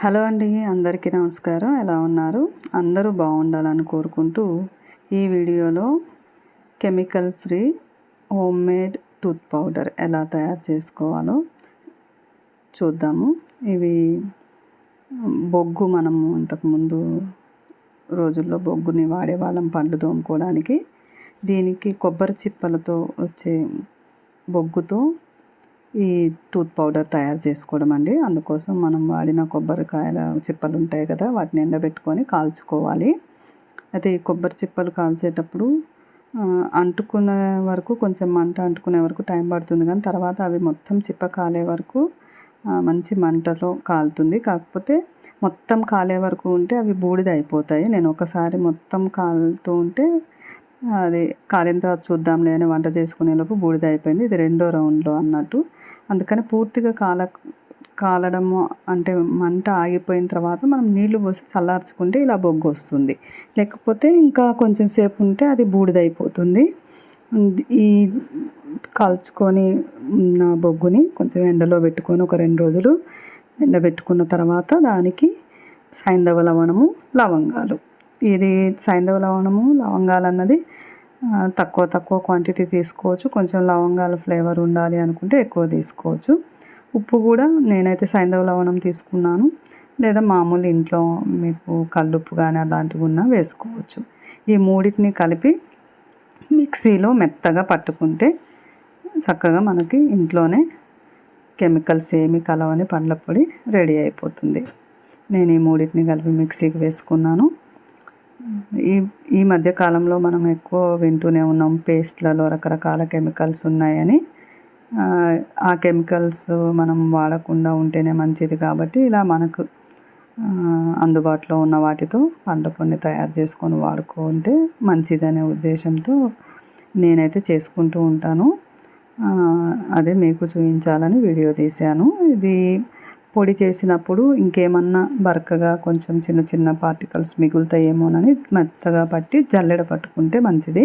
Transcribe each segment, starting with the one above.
Hello అండి అందరికీ నమస్కారం. ఎలా ఉన్నారు? అందరూ బాగుండాలని కోరుకుంటూ ఈ వీడియోలో chemical free homemade tooth powder ఎలా తయారు చేసుకోవాలో చూద్దాము. ఇవి బొగ్గు మనము ఇంతకుముందు రోజుల్లో బొగ్గుని వాడేవాళ్ళం పండ్లు తోముకోవడానికి. దీనికి కొబ్బరి చిప్పలతో వచ్చే బొగ్గుతో ఈ టూత్ పౌడర్ తయారు చేసుకోవడం అండి. అందుకోసం మనం వాడిన కొబ్బరికాయల చిప్పలు ఉంటాయి కదా వాటిని ఎండబెట్టుకొని కాల్చుకోవాలి. అయితే ఈ కొబ్బరి చిప్పలు కాల్చేటప్పుడు అంటుకునే వరకు కొంచెం మంట అంటుకునే వరకు టైం పడుతుంది. కానీ తర్వాత అవి మొత్తం చిప్ప కాలే వరకు మంచి మంటలో కాలుతుంది. కాకపోతే మొత్తం కాలే వరకు ఉంటే అవి బూడిద అయిపోతాయి. నేను ఒకసారి మొత్తం కాలుతూ ఉంటే అది కాలిన తర్వాత చూద్దాంలే అని వంట చేసుకునేలోపు బూడిద అయిపోయింది. ఇది రెండో రౌండ్లో అన్నట్టు. అందుకని పూర్తిగా కాల కాలడము అంటే మంట ఆగిపోయిన తర్వాత మనం నీళ్ళు పోసి చల్లార్చుకుంటే ఇలా బొగ్గు వస్తుంది. లేకపోతే ఇంకా కొంచెం సేపు ఉంటే అది బూడిదైపోతుంది. ఈ కాల్చుకొని ఉన్న బొగ్గుని కొంచెం ఎండలో పెట్టుకొని ఒక రెండు రోజులు ఎండబెట్టుకున్న తర్వాత దానికి సైంధవ లవణము లవంగాలు. ఇది సైంధవ లవణము లవంగాలు అన్నది తక్కువ తక్కువ క్వాంటిటీ తీసుకోవచ్చు. కొంచెం లవంగాల ఫ్లేవర్ ఉండాలి అనుకుంటే ఎక్కువ తీసుకోవచ్చు. ఉప్పు కూడా నేనైతే సైంధవ లవణం తీసుకున్నాను. లేదా మామూలు ఇంట్లో మీకు కల్లుప్పు కానీ అలాంటివి ఉన్నా వేసుకోవచ్చు. ఈ మూడింటిని కలిపి మిక్సీలో మెత్తగా పట్టుకుంటే చక్కగా మనకి ఇంట్లోనే కెమికల్స్ ఏమి కలవని పండ్ల పొడి రెడీ అయిపోతుంది. నేను ఈ మూడింటిని కలిపి మిక్సీకి వేసుకున్నాను. ఈ ఈ మధ్య కాలంలో మనం ఎక్కువ వింటూనే ఉన్నాం పేస్ట్లలో రకరకాల కెమికల్స్ ఉన్నాయని. ఆ కెమికల్స్ మనం వాడకుండా ఉంటేనే మంచిది కాబట్టి ఇలా మనకు అందుబాటులో ఉన్న వాటితో పంట పొండి తయారు చేసుకొని వాడుకుంటే మంచిదనే ఉద్దేశంతో నేనైతే చేసుకుంటూ ఉంటాను. అదే మీకు చూపించాలని వీడియో తీశాను. ఇది పొడి చేసినప్పుడు ఇంకేమన్నా బరకగా కొంచెం చిన్న చిన్న పార్టికల్స్ మిగులుతాయేమోనని మెత్తగా పట్టి జల్లెడ పట్టుకుంటే మంచిది.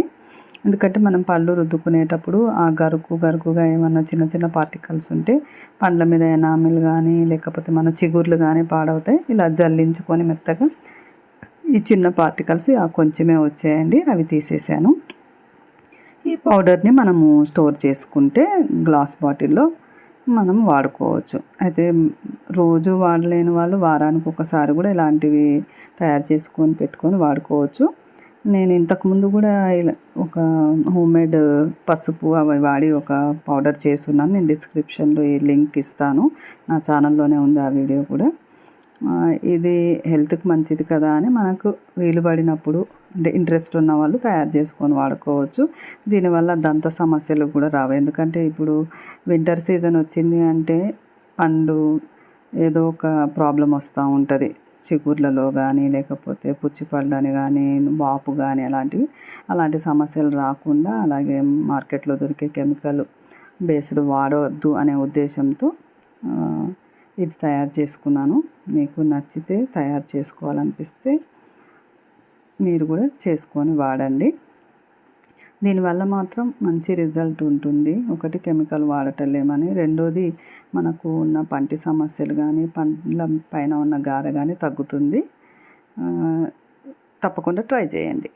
ఎందుకంటే మనం పళ్ళు రుద్దుకునేటప్పుడు ఆ గరుకు గరుకుగా ఏమన్నా చిన్న చిన్న పార్టికల్స్ ఉంటే పండ్ల మీద ఎనామిల్ కానీ లేకపోతే మన చిగుర్లు కానీ పాడవుతాయి. ఇలా జల్లించుకొని మెత్తగా ఈ చిన్న పార్టికల్స్ ఆ కొంచెమే వచ్చాయండి అవి తీసేసాను. ఈ పౌడర్ని మనము స్టోర్ చేసుకుంటే గ్లాస్ బాటిల్లో మనం వాడుకోవచ్చు. అయితే రోజు వాడలేని వాళ్ళు వారానికి ఒకసారి కూడా ఇలాంటివి తయారు చేసుకొని పెట్టుకొని వాడుకోవచ్చు. నేను ఇంతకుముందు కూడా ఇలా ఒక హోమ్మేడ్ పసుపు అవి వాడి ఒక పౌడర్ చేస్తున్నాను నేను డిస్క్రిప్షన్లో ఈ లింక్ ఇస్తాను. నా ఛానల్లోనే ఉంది ఆ వీడియో కూడా. ఇది హెల్త్కి మంచిది కదా అని మనకు వీలు పడినప్పుడు అంటే ఇంట్రెస్ట్ ఉన్న వాళ్ళు తయారు చేసుకొని వాడుకోవచ్చు. దీనివల్ల దంత సమస్యలు కూడా రావు. ఎందుకంటే ఇప్పుడు వింటర్ సీజన్ వచ్చింది అంటే పండు ఏదో ఒక ప్రాబ్లం వస్తూ ఉంటుంది. చిగుర్లలో కానీ లేకపోతే పుచ్చిపళ్ళని కానీ వాపు కానీ అలాంటివి. అలాంటి సమస్యలు రాకుండా అలాగే మార్కెట్లో దొరికే కెమికల్ బేస్డ్ వాడవద్దు అనే ఉద్దేశంతో ఇది తయారు చేసుకున్నాను. మీకు నచ్చితే తయారు చేసుకోవాలనిపిస్తే మీరు కూడా చేసుకొని వాడండి. దీనివల్ల మాత్రం మంచి రిజల్ట్ ఉంటుంది. ఒకటి కెమికల్ వాడటలేమని రెండోది మనకు ఉన్న పంటి సమస్యలు కానీ పండ్ల పైన ఉన్న గార కానీ తగ్గుతుంది. తప్పకుండా ట్రై చేయండి.